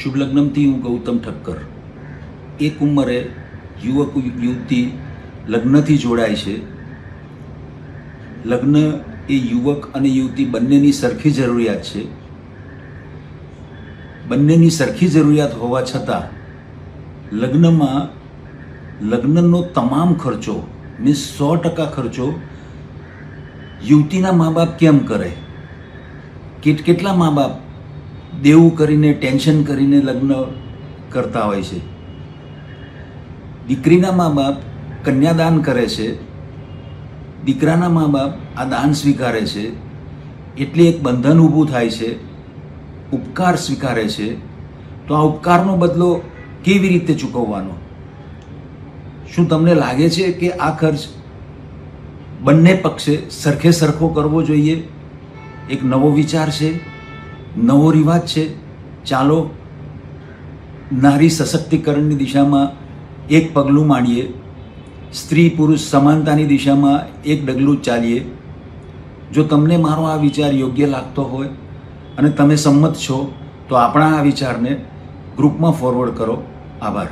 શુભ લગ્નમથી હું ગૌતમ ઠક્કર. એક ઉંમરે યુવક યુવતી લગ્નથી જોડાય છે. લગ્ન એ યુવક અને યુવતી બંનેની સરખી જરૂરિયાત છે. બંનેની સરખી જરૂરિયાત હોવા છતાં લગ્નમાં લગ્નનો તમામ ખર્ચો મીન્સ સો ટકા ખર્ચો યુવતીના મા બાપ કેમ કરે? કેટ, કેટલા મા બાપ દેવું કરીને, ટેન્શન કરીને લગ્ન કરતા હોય છે. દીકરીના મા બાપ કન્યાદાન કરે છે. દીકરાના મા બાપ આ દાન સ્વીકારે છે. એટલે એક બંધન ઊભું થાય છે. ઉપકાર સ્વીકારે છે. તો આ ઉપકારનો બદલો કેવી રીતે ચૂકવવાનો? શું તમને લાગે છે કે આ ખર્ચ બંને પક્ષે સરખે સરખો કરવો જોઈએ? એક નવો વિચાર છે? નવો રિવાજ છે. ચાલો નારી સશક્તિકરણની દિશામાં એક પગલું માંડીએ. સ્ત્રી પુરુષ સમાનતાની દિશામાં એક ડગલું ચાલીએ. જો તમને મારો આ વિચાર યોગ્ય લાગતો હોય અને તમે સંમત છો, તો આપણા આ વિચારને ગ્રુપમાં ફોરવર્ડ કરો. આભાર.